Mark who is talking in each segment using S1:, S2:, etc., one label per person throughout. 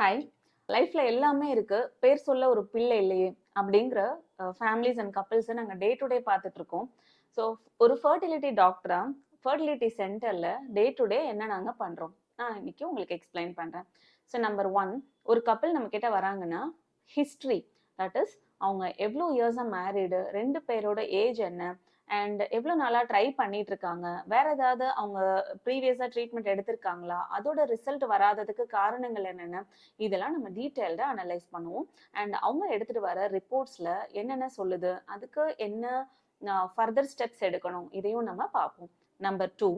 S1: Hi லைஃப்ல எல்லாமே இருக்கு. பேர் சொல்ல ஒரு பிள்ளை இல்லையே அப்படிங்கிற ஃபேமிலிஸ் அண்ட் கப்பிள்ஸை நாங்கள் டே டு டே பார்த்துட்டு இருக்கோம். ஸோ ஒரு ஃபர்டிலிட்டி டாக்டரா ஃபர்டிலிட்டி சென்டர்ல டே டு டே என்ன நாங்கள் பண்றோம்? நான் இன்னைக்கு உங்களுக்கு எக்ஸ்பிளைன் பண்றேன். ஸோ நம்பர் ஒன் ஒரு கப்பிள் நம்ம கிட்ட வராங்கன்னா ஹிஸ்ட்ரி தட் இஸ் அவங்க எவ்வளோ இயர்ஸாக மேரீடு ரெண்டு பேரோட ஏஜ் என்ன அண்ட் எவ்வளோ நாளாக ட்ரை பண்ணிட்டு இருக்காங்க வேற ஏதாவது அவங்க ப்ரீவியஸாக ட்ரீட்மெண்ட் எடுத்திருக்காங்களா? அதோட ரிசல்ட் வராததுக்கு காரணங்கள் என்னென்ன? இதெல்லாம் நம்ம டீட்டெயில்டாக அனலைஸ் பண்ணுவோம். அண்ட் அவங்க எடுத்துகிட்டு வர ரிப்போர்ட்ஸில் என்னென்ன சொல்லுது? அதுக்கு என்ன ஃபர்தர் ஸ்டெப்ஸ் எடுக்கணும்? இதையும் நம்ம பார்ப்போம். Number two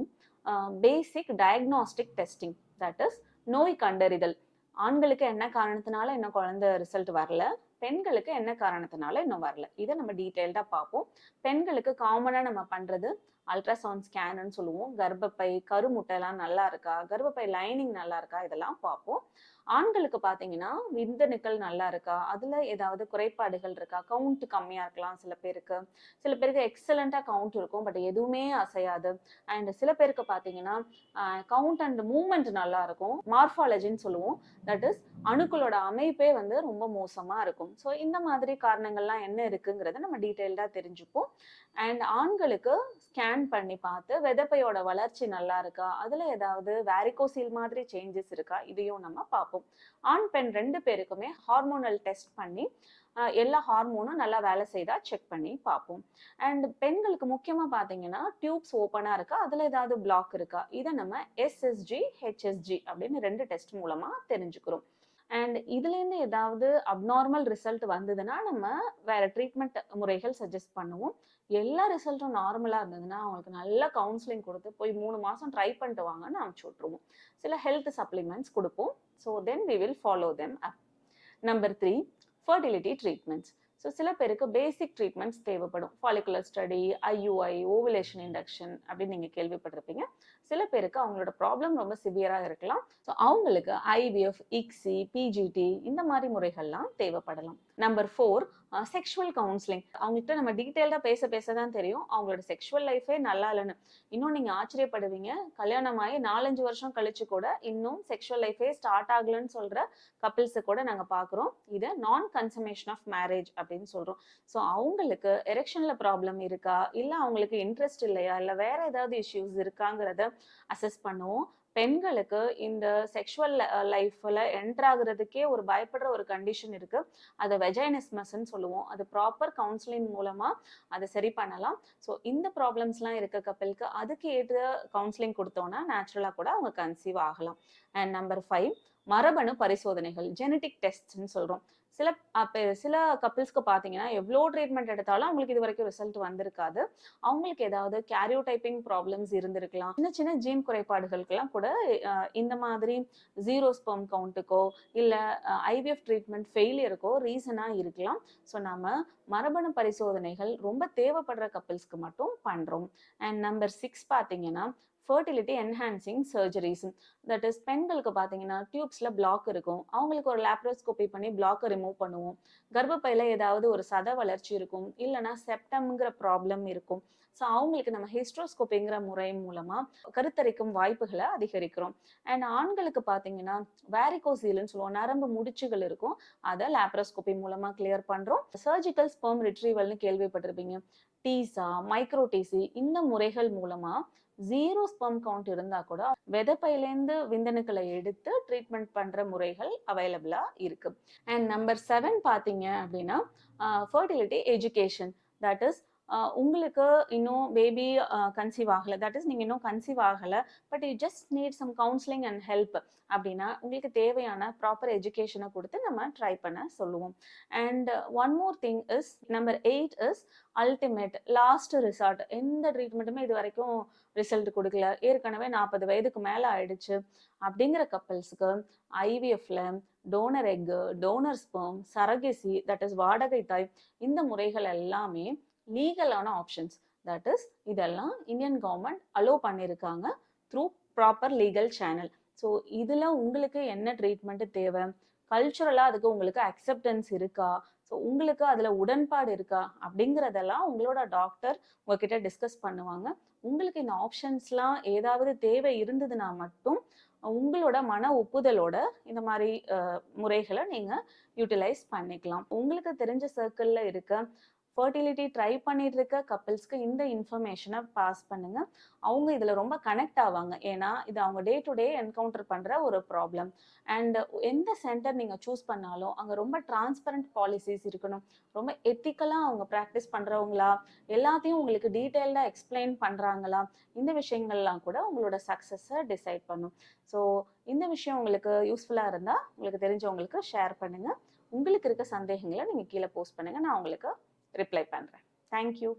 S1: basic diagnostic testing that is நோய் கண்டறிதல். ஆண்களுக்கு என்ன காரணத்தினால இன்னும் குழந்தை ரிசல்ட் வரல? பெண்களுக்கு என்ன காரணத்தினால இன்னும் வரல? இதை நம்ம டீட்டெயில்டாக பார்ப்போம். பெண்களுக்கு காமனாக நம்ம பண்ணுறது அல்ட்ராசவுண்ட் ஸ்கேனுன்னு சொல்லுவோம். கர்ப்பப்பை கருமுட்டைலாம் நல்லா இருக்கா கர்ப்பப்பை லைனிங் நல்லா இருக்கா இதெல்லாம் பார்ப்போம். ஆண்களுக்கு பார்த்தீங்கன்னா விந்தணுக்கள் நல்லா இருக்கா அதில் ஏதாவது குறைபாடுகள் இருக்கா? கவுண்ட் கம்மியாக இருக்கலாம் சில பேருக்கு. சில பேருக்கு எக்ஸலண்ட்டாக கவுண்ட் இருக்கும் பட் எதுவுமே அசையாது. அண்ட் சில பேருக்கு பார்த்தீங்கன்னா கவுண்ட் அண்ட் மூமெண்ட் நல்லா இருக்கும் மார்ஃபாலஜின்னு சொல்லுவோம். தட் இஸ் அணுக்களோட அமைப்பே வந்து ரொம்ப மோசமாக இருக்கும். ஸோ இந்த மாதிரி காரணங்கள்லாம் என்ன இருக்குங்கிறத நம்ம டீட்டெயில்டாக தெரிஞ்சுப்போம். அண்ட் ஆண்களுக்கு ஸ்கேன் பண்ணி பார்த்து விதப்பையோட வளர்ச்சி நல்லா இருக்கா? அதில் ஏதாவது வேரிகோசீல் மாதிரி சேஞ்சஸ் இருக்கா? இதையும் நம்ம பார்ப்போம். ஆண் பெண் ரெண்டு பேருக்குமே ஹார்மோனல் டெஸ்ட் பண்ணி எல்லா ஹார்மோனும் நல்லா வேலை செய்தா செக் பண்ணி பார்ப்போம். அண்ட் பெண்களுக்கு முக்கியமாக பார்த்தீங்கன்னா டியூப்ஸ் ஓப்பனாக இருக்கா? அதில் ஏதாவது பிளாக் இருக்கா? இதை நம்ம எஸ்எஸ்ஜி ஹெச்எஸ்ஜி அப்படின்னு ரெண்டு டெஸ்ட் மூலமாக தெரிஞ்சுக்கிறோம். அண்ட் இதுலேருந்து ஏதாவது அப்நார்மல் ரிசல்ட் வந்ததுன்னா நம்ம வேற ட்ரீட்மெண்ட் முறைகள் சஜஸ்ட் பண்ணுவோம். எல்லா ரிசல்ட்டும் நார்மலாக இருந்ததுன்னா அவங்களுக்கு நல்ல கவுன்சிலிங் கொடுத்து போய் மூணு மாதம் ட்ரை பண்ணிட்டு வாங்கன்னு அமுச்சு விட்ருவோம் சில ஹெல்த் சப்ளிமெண்ட்ஸ் கொடுப்போம். So then we will follow them up number three fertility treatments so சில பேருக்கு பேசிக் ட்ரீட்மெண்ட்ஸ் தேவைப்படும். Follicular study IUI ovulation induction அப்படின்னு நீங்கள் கேள்விப்பட்டிருப்பீங்க. சில பேருக்கு அவங்களோட ப்ராப்ளம் ரொம்ப சிவியராக இருக்கலாம். ஸோ அவங்களுக்கு ஐவிஎஃப் இக்ஸி பிஜிடி இந்த மாதிரி முறைகள்லாம் தேவைப்படலாம். நம்பர் ஃபோர் செக்ஷுவல் கவுன்சிலிங் அவங்ககிட்ட நம்ம டீட்டெயில்டாக பேச பேச தான் தெரியும். அவங்களோட செக்ஷுவல் லைஃபே நல்லா இல்லைன்னு. இன்னும் நீங்கள் ஆச்சரியப்படுவீங்க. கல்யாணம் ஆகி நாலஞ்சு வருஷம் கழிச்சு கூட இன்னும் செக்ஷுவல் லைஃபே ஸ்டார்ட் ஆகலன்னு சொல்கிற கப்பிள்ஸை கூட நாங்கள் பார்க்குறோம் இதை நான் கன்சமேஷன் ஆஃப் மேரேஜ் அப்படின்னு சொல்கிறோம் ஸோ அவங்களுக்கு எரெக்ஷனில் ப்ராப்ளம் இருக்கா? இல்லை அவங்களுக்கு இன்ட்ரெஸ்ட் இல்லையா? இல்லை வேற ஏதாவது இஷ்யூஸ் இருக்காங்கிறத அசஸ் பண்ணுவோம். பெண்களுக்கு இந்த செக்ஷுவல் லைஃப்பில் என்டர் ஆகுறதுக்கே ஒரு பயப்படுற ஒரு கண்டிஷன் இருக்குது அதை வெஜைனிஸ்மஸ்ன்னு சொல்லுவோம். அது ப்ராப்பர் கவுன்சிலிங் மூலமாக அதை சரி பண்ணலாம். ஸோ இந்த ப்ராப்ளம்ஸ்லாம் இருக்க கப்பலுக்கு அதுக்கு ஏற்ற கவுன்சிலிங் கொடுத்தோன்னா நேச்சுரலாக கூட அவங்க கன்சீவ் ஆகலாம். அண்ட் நம்பர் ஃபைவ் மரபணு பரிசோதனைகள் ஜெனட்டிக் டெஸ்ட்னு சொல்கிறோம் சில அப்போ சில கப்பிள்ஸ்க்கு பார்த்தீங்கன்னா எவ்வளோ ட்ரீட்மெண்ட் எடுத்தாலும் அவங்களுக்கு இது வரைக்கும் ரிசல்ட் வந்திருக்காது. அவங்களுக்கு ஏதாவது கேரியோ டைப்பிங் ப்ராப்ளம்ஸ் இருந்திருக்கலாம். சின்ன சின்ன ஜீன் குறைபாடுகளுக்கெல்லாம் கூட இந்த மாதிரி ஜீரோ ஸ்பெர்ம் கவுண்ட்டுக்கோ இல்லை ஐவிஎஃப் ட்ரீட்மெண்ட் ஃபெயிலியருக்கோ ரீசனாக இருக்கலாம். ஸோ நம்ம மரபணு பரிசோதனைகள் ரொம்ப தேவைப்படுற கப்பிள்ஸ்க்கு மட்டும் பண்ணுறோம் அண்ட் நம்பர் சிக்ஸ் பார்த்தீங்கன்னா fertility enhancing surgeries that is பெண்களுக்கு பார்த்தீங்கன்னா டியூப்ஸில் பிளாக் இருக்கும். அவங்களுக்கு ஒரு லேப்ரோஸ்கோபி பண்ணி பிளாக்கை ரிமூவ் பண்ணுவோம். கர்ப்பப்பையில் ஏதாவது ஒரு சத வளர்ச்சி இருக்கும். இல்லைனா செப்டம்ங்கிற ப்ராப்ளம் இருக்கும். ஸோ அவங்களுக்கு நம்ம ஹிஸ்ட்ரோஸ்கோப்பிங்கிற முறை மூலமாக கருத்தரிக்கும் வாய்ப்புகளை அதிகரிக்கிறோம். அண்ட் ஆண்களுக்கு பார்த்தீங்கன்னா வேரிகோசீல்னு சொல்லுவோம். நரம்பு முடிச்சுகள் இருக்கும். அதை லேப்ரோஸ்கோப்பி மூலமாக கிளியர் பண்ணுறோம் சர்ஜிக்கல் ஸ்பெர்ம் ரிட்ரீவல்னு கேள்விப்பட்டிருப்பீங்க. டீசா மைக்ரோ டீசி இந்த முறைகள் மூலமாக ஜீரோ ஸ்பெர்ம் கவுண்ட் இருந்தால் கூட விதப்பையிலேருந்து விந்தணுக்களை எடுத்து ட்ரீட்மெண்ட் பண்ணுற முறைகள் அவைலபிளாக இருக்கு. அண்ட் நம்பர் செவன் பார்த்தீங்க அப்படின்னா ஃபர்டிலிட்டி எஜுகேஷன் தட் இஸ் உங்களுக்கு இன்னும் பேபி கன்சீவ் ஆகலை. தட் இஸ் நீங்கள் இன்னும் கன்சீவ் ஆகலை. But you just need some counselling and help அப்படின்னா உங்களுக்கு தேவையான ப்ராப்பர் எஜுகேஷனை கொடுத்து நம்ம ட்ரை பண்ண சொல்லுவோம். And one more thing is number eight is ultimate last resort எந்த ட்ரீட்மெண்ட்டுமே இது வரைக்கும் ரிசல்ட் கொடுக்கல. ஏற்கனவே நாற்பது வயதுக்கு மேலே ஆயிடுச்சு. அப்படிங்கிற கப்பல்ஸுக்கு ஐவிஎஃப்ல donor egg donor sperm surrogacy that is வாடகை தாய் இந்த முறைகள் எல்லாமே லீகலான ஆப்ஷன்ஸ் தட் இஸ் இதெல்லாம் இந்தியன் கவர்மெண்ட் அலோவ் பண்ணியிருக்காங்க through proper legal channel so இதில் உங்களுக்கு என்ன ட்ரீட்மெண்ட்டு தேவை? கல்ச்சுரலாக அதுக்கு உங்களுக்கு அக்செப்டன்ஸ் இருக்கா? ஸோ உங்களுக்கு அதில் உடன்பாடு இருக்கா? அப்படிங்கிறதெல்லாம் உங்களோட டாக்டர் உங்ககிட்ட டிஸ்கஸ் பண்ணுவாங்க. உங்களுக்கு இந்த ஆப்ஷன்ஸ்லாம் ஏதாவது தேவை இருந்ததுன்னா மட்டும் உங்களோட மன ஒப்புதலோட இந்த மாதிரி முறைகளை நீங்கள் யூட்டிலைஸ் பண்ணிக்கலாம். உங்களுக்கு தெரிஞ்ச சர்க்கிளில் இருக்க ஃபர்டிலிட்டி ட்ரை பண்ணிட்டு இருக்க கப்பிள்ஸ்க்கு இந்த இன்ஃபர்மேஷனை பாஸ் பண்ணுங்க. அவங்க இதில் ரொம்ப கனெக்ட் ஆவாங்க. ஏன்னா இது அவங்க டே டு டே என்கவுண்டர் பண்ணுற ஒரு ப்ராப்ளம் அண்ட் எந்த சென்டர் நீங்கள் சூஸ் பண்ணாலும் அங்கே ரொம்ப டிரான்ஸ்பரண்ட் பாலிசிஸ் இருக்கணும். ரொம்ப எத்திக்கலாக அவங்க ப்ராக்டிஸ் பண்ணுறவங்களா எல்லாத்தையும் உங்களுக்கு டீட்டெயில்டாக எக்ஸ்பிளைன் பண்ணுறாங்களா இந்த விஷயங்கள்லாம் கூட உங்களோட சக்ஸஸை டிசைட் பண்ணும். ஸோ இந்த விஷயம் உங்களுக்கு யூஸ்ஃபுல்லாக இருந்தால் உங்களுக்கு தெரிஞ்சவங்களுக்கு ஷேர் பண்ணுங்கள் உங்களுக்கு இருக்க சந்தேகங்களை நீங்கள் கீழே போஸ்ட் பண்ணுங்கள் நான் உங்களுக்கு ரிப்ளை பண்ணுறேன் தேங்க்யூ